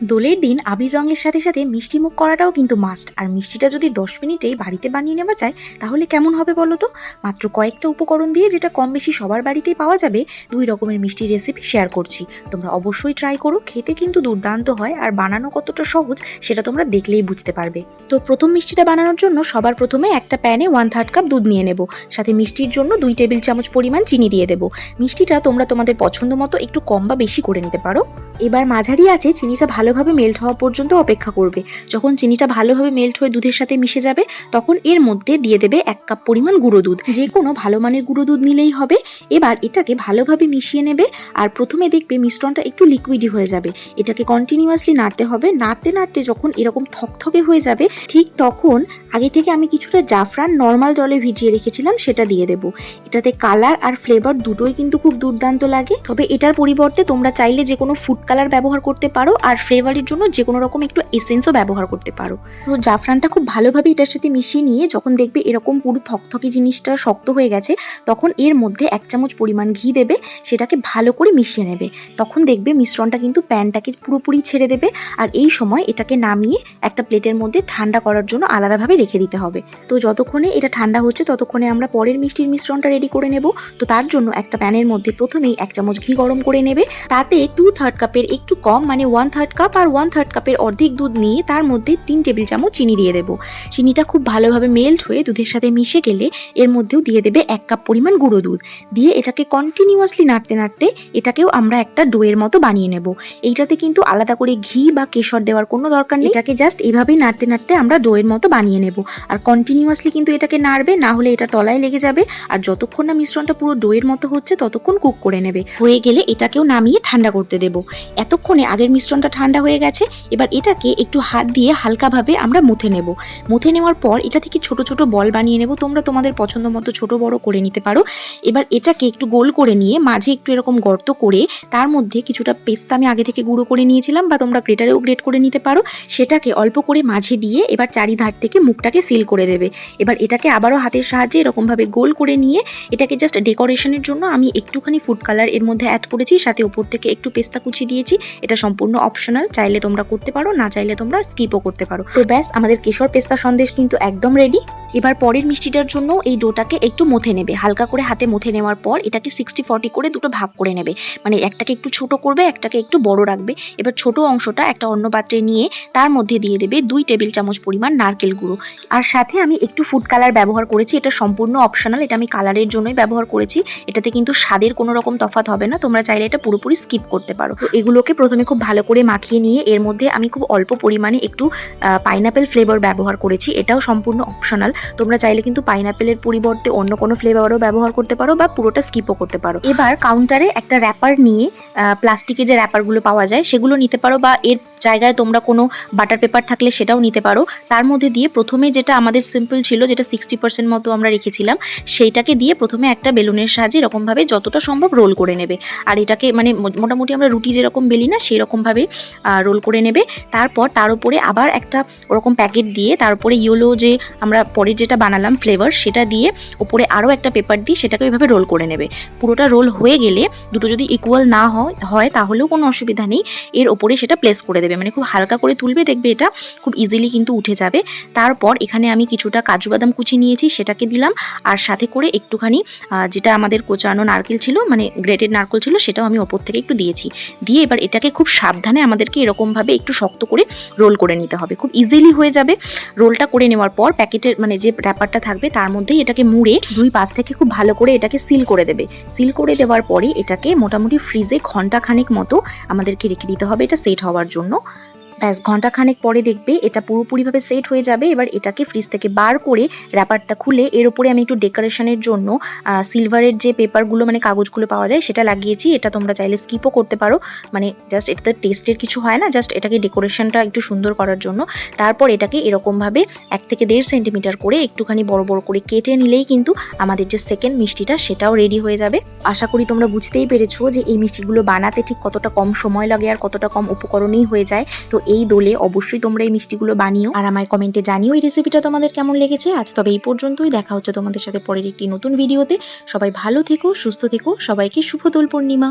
দোলের দিন আবির রঙের সাথে সাথে মিষ্টি মুখ করাটাও কিন্তু মাস্ট আর মিষ্টিটা যদি দশ মিনিটেই বাড়িতে বানিয়ে নেওয়া যায়, তাহলে কেমন হবে বলো তো? মাত্র কয়েকটা উপকরণ দিয়ে যেটা কম বেশি সবার বাড়িতেই পাওয়া যাবে, দুই রকমের মিষ্টির রেসিপি শেয়ার করছি। তোমরা অবশ্যই ট্রাই করো, খেতে কিন্তু দুর্দান্ত হয়, আর বানানো কতটা সহজ সেটা তোমরা দেখলেই বুঝতে পারবে। তো প্রথম মিষ্টিটা বানানোর জন্য সবার প্রথমে একটা প্যানে ওয়ান থার্ড কাপ দুধ নিয়ে নেব। সাথে মিষ্টির জন্য দুই টেবিল চামচ পরিমাণ চিনি দিয়ে দেবো। মিষ্টিটা তোমরা তোমাদের পছন্দ মতো একটু কম বা বেশি করে নিতে পারো। এবার মাঝারি আছে, চিনিটা ভালোভাবে মেল্ট হওয়া পর্যন্ত অপেক্ষা করবে। যখন চিনিটা ভালোভাবে মেল্ট হয়ে দুধের সাথে মিশে যাবে, তখন এর মধ্যে দিয়ে দেবে এক কাপ পরিমাণ গুঁড়ো দুধ। যে কোনো ভালো মানের গুঁড়ো দুধ নিলেই হবে। এবার এটাকে ভালোভাবে মিশিয়ে নেবে আর প্রথমে দেখবে মিশ্রণটা একটু লিকুইডি হয়ে যাবে। এটাকে কন্টিনিউয়াসলি নাড়তে হবে। নাড়তে নাড়তে যখন এরকম থকথকে হয়ে যাবে, ঠিক তখন আগে থেকে আমি কিছুটা জাফরান নর্মাল জলে ভিজিয়ে রেখেছিলাম, সেটা দিয়ে দেবো। এটাতে কালার আর ফ্লেভার দুটোই কিন্তু খুব দুর্দান্ত লাগে। তবে এটার পরিবর্তে তোমরা চাইলে যে কোনো ফুড কালার ব্যবহার করতে পারো আর ফ্লেভারের জন্য যে কোনো রকম একটু এসেন্সও ব্যবহার করতে পারো। তো জাফরানটা খুব ভালোভাবে এটার সাথে মিশিয়ে নিয়ে যখন দেখবে এরকম পুরো থকথকে জিনিসটা শক্ত হয়ে গেছে, তখন এর মধ্যে এক চামচ পরিমাণ ঘি দেবে, সেটাকে ভালো করে মিশিয়ে নেবে। তখন দেখবে মিশ্রণটা কিন্তু প্যানটাকে পুরোপুরি ছেড়ে দেবে আর এই সময় এটাকে নামিয়ে একটা প্লেটের মধ্যে ঠান্ডা করার জন্য আলাদাভাবে রেখে দিতে হবে। তো যতক্ষণে এটা ঠান্ডা হচ্ছে ততক্ষণে আমরা পরের মিষ্টির মিশ্রণটা রেডি করে নেব। তো তার জন্য একটা প্যানের মধ্যে প্রথমেই এক চামচ ঘি গরম করে নেবে। তাতে টু থার্ড কাপের একটু কম মানে ওয়ান থার্ড কাপ আর ওয়ান থার্ড কাপের অর্ধেক দুধ নিয়ে তার মধ্যে তিন টেবিল চামচ চিনি দিয়ে দেবো। চিনিটা খুব ভালোভাবে মেল্ট হয়ে দুধের সাথে মিশে গেলে এর মধ্যেও দিয়ে দেবে এক কাপ পরিমাণ গুঁড়ো দুধ। দিয়ে এটাকে কন্টিনিউয়াসলি নাড়তে নাড়তে এটাকেও আমরা একটা ডোয়ের মতো বানিয়ে নেব। এইটাতে কিন্তু আলাদা করে ঘি বা কেশর দেওয়ার কোনো দরকার নেই। এটাকে জাস্ট এইভাবেই নাড়তে নাড়তে আমরা ডোয়ের মতো বানিয়ে নেব। আর কন্টিনিউয়াসলি কিন্তু এটাকে নাড়বে, না হলে এটা তলায় লেগে যাবে। আর যতক্ষণ না মিশ্রণটা পুরো ডোয়ের মতো হচ্ছে, ততক্ষণ কুক করে নেবে। হয়ে গেলে এটাকেও নামিয়ে ঠান্ডা করতে দেবো। এতক্ষণে আগের মিশ্রণটা ঠান্ডা হয়ে গেছে, এবার এটাকে একটু হাত দিয়ে হালকাভাবে আমরা মুথে নেব। মুথে নেওয়ার পর এটা থেকে ছোট ছোট বল বানিয়ে নেব, তোমরা তোমাদের পছন্দ মতো ছোট বড় করে নিতে পারো। এবার এটাকে একটু গোল করে নিয়ে, মাঝে একটু এরকম গর্ত করে, তার মধ্যে কিছুটা পেস্তা আমি আগে থেকে গুঁড়ো করে নিয়েছিলাম বা তোমরা গ্রেটারেও গ্রেট করে নিতে পারো। সেটাকে অল্প করে মাঝে দিয়ে এবার চারিধার থেকে মুখটাকে সিল করে দেবে। এবার এটাকে আবারও হাতের সাহায্যে এরকমভাবে গোল করে নিয়ে, এটাকে জাস্ট ডেকোরেশনের জন্য আমি একটুখানি ফুড কালারের মধ্যে অ্যাড করেছি, সাথে ওপর থেকে একটু পেস্তা কুচি দিয়েছি। এটা সম্পূর্ণ অপশনাল চাইলে তোমরা করতে পারো, না চাইলে তোমরা স্কিপও করতে পারো। তো ব্যাস, আমাদের কেশর পেস্তা সন্দেশ কিন্তু একদম রেডি এবার পরের মিষ্টিটার জন্য এই ডোটাকে একটু মথে নেবে। হালকা করে হাতে মথে নেওয়ার পর এটাকে সিক্সটি ফর্টি করে দুটো ভাগ করে নেবে। মানে একটাকে একটু ছোট করবে, একটাকে একটু বড় রাখবে। এবার ছোট অংশটা একটা অন্য পাত্রে নিয়ে তার মধ্যে দিয়ে দেবে দুই টেবিল চামচ পরিমাণ নারকেল গুঁড়ো। আর সাথে আমি একটু ফুড কালার ব্যবহার করেছি, এটা সম্পূর্ণ অপশনাল এটা আমি কালারের জন্যই ব্যবহার করেছি। এটাতে কিন্তু স্বাদের কোনো রকম তফাৎ হবে না, তোমরা চাইলে এটা পুরোপুরি স্কিপ করতে পারো। তো এগুলোকে প্রথমে খুব ভালো করে মাখিয়ে নিয়ে এর মধ্যে আমি খুব অল্প পরিমাণে একটু পাইনাপেল ফ্লেভার ব্যবহার করেছি। এটাও সম্পূর্ণ অপশনাল তোমরা চাইলে কিন্তু পাইনাপেলের পরিবর্তে অন্য কোনো ফ্লেভারও ব্যবহার করতে পারো বা পুরোটা স্কিপও করতে পারো। এবার কাউন্টারে একটা র্যাপার নিয়ে প্লাস্টিকের যে র্যাপারগুলো পাওয়া যায়, সেগুলো নিতে পারো বা এর জায়গায় তোমরা কোনো বাটার পেপার থাকলে সেটাও নিতে পারো। তার মধ্যে দিয়ে প্রথমে যেটা আমাদের সিম্পল ছিল, যেটা সিক্সটি পার্সেন্ট মতো আমরা রেখেছিলাম, সেইটাকে দিয়ে প্রথমে একটা বেলুনের সাহায্যে এরকমভাবে যতটা সম্ভব রোল করে নেবে। আর এটাকে মানে মোটামুটি আমরা রুটি যেরকম বেলি না সেই রকমভাবে রোল করে নেবে। তারপর তার উপরে আবার একটা ওরকম প্যাকেট দিয়ে তার উপরে ইয়েলো যে আমরা পরে যেটা বানালাম ফ্লেভার সেটা দিয়ে উপরে আরও একটা পেপার দিয়ে সেটাকে ওইভাবে রোল করে নেবে। পুরোটা রোল হয়ে গেলে দুটো যদি ইকুয়াল না হয় হয় তাহলেও কোনো অসুবিধা নেই। এর ওপরে সেটা প্লেস করে মানে খুব হালকা করে তুলবে, দেখবে এটা খুব ইজিলি কিন্তু উঠে যাবে। তারপর এখানে আমি কিছুটা কাজু বাদাম কুচি নিয়েছি, সেটাকে দিলাম। আর সাথে করে একটুখানি যেটা আমাদের কোচানো নারকেল ছিল মানে গ্রেটেড নারকেল ছিল, সেটাও আমি ওপর থেকে একটু দিয়েছি। দিয়ে এবার এটাকে খুব সাবধানে আমাদেরকে এরকমভাবে একটু শক্ত করে রোল করে নিতে হবে। খুব ইজিলি হয়ে যাবে। রোলটা করে নেওয়ার পর প্যাকেটের মানে যে র্যাপারটা থাকবে, তার মধ্যেই এটাকে মুড়ে দুই পাশ থেকে খুব ভালো করে এটাকে সিল করে দেবে। সিল করে দেওয়ার পরে এটাকে মোটামুটি ফ্রিজে ঘণ্টা খানেক মতো আমাদেরকে রেখে দিতে হবে। এটা সেট হওয়ার জন্য। ¿no? ব্যাস ঘণ্টা খানেক পরে দেখবে এটা পুরোপুরিভাবে সেট হয়ে যাবে। এবার এটাকে ফ্রিজ থেকে বার করে র্যাপারটা খুলে এর উপরে আমি একটু ডেকোরেশনের জন্য সিলভারের যে পেপারগুলো মানে কাগজগুলো পাওয়া যায় সেটা লাগিয়েছি। এটা তোমরা চাইলে স্কিপও করতে পারো। মানে জাস্ট এটাতে টেস্টের কিছু হয় না জাস্ট এটাকে ডেকোরেশনটা একটু সুন্দর করার জন্য। তারপর এটাকে এরকমভাবে এক থেকে দেড় সেন্টিমিটার করে একটুখানি বড় বড় করে কেটে নিলেই কিন্তু আমাদের যে সেকেন্ড মিষ্টিটা, সেটাও রেডি হয়ে যাবে। আশা করি তোমরা বুঝতেই পেরেছ যে এই মিষ্টিগুলো বানাতে ঠিক কতটা কম সময় লাগে আর কতটা কম উপকরণেই হয়ে যায়। তো এই দোলে অবশ্যই তোমরা এই মিষ্টিগুলো বানিও। আর আমায় কমেন্টে জানিও এই রেসিপিটা তোমাদের কেমন লেগেছে। আজ তবে এই পর্যন্তই। দেখা হচ্ছে তোমাদের সাথে পরের একটি নতুন ভিডিওতে সবাই ভালো থেকো, সুস্থ থেকো। সবাইকে শুভ দোল পূর্ণিমা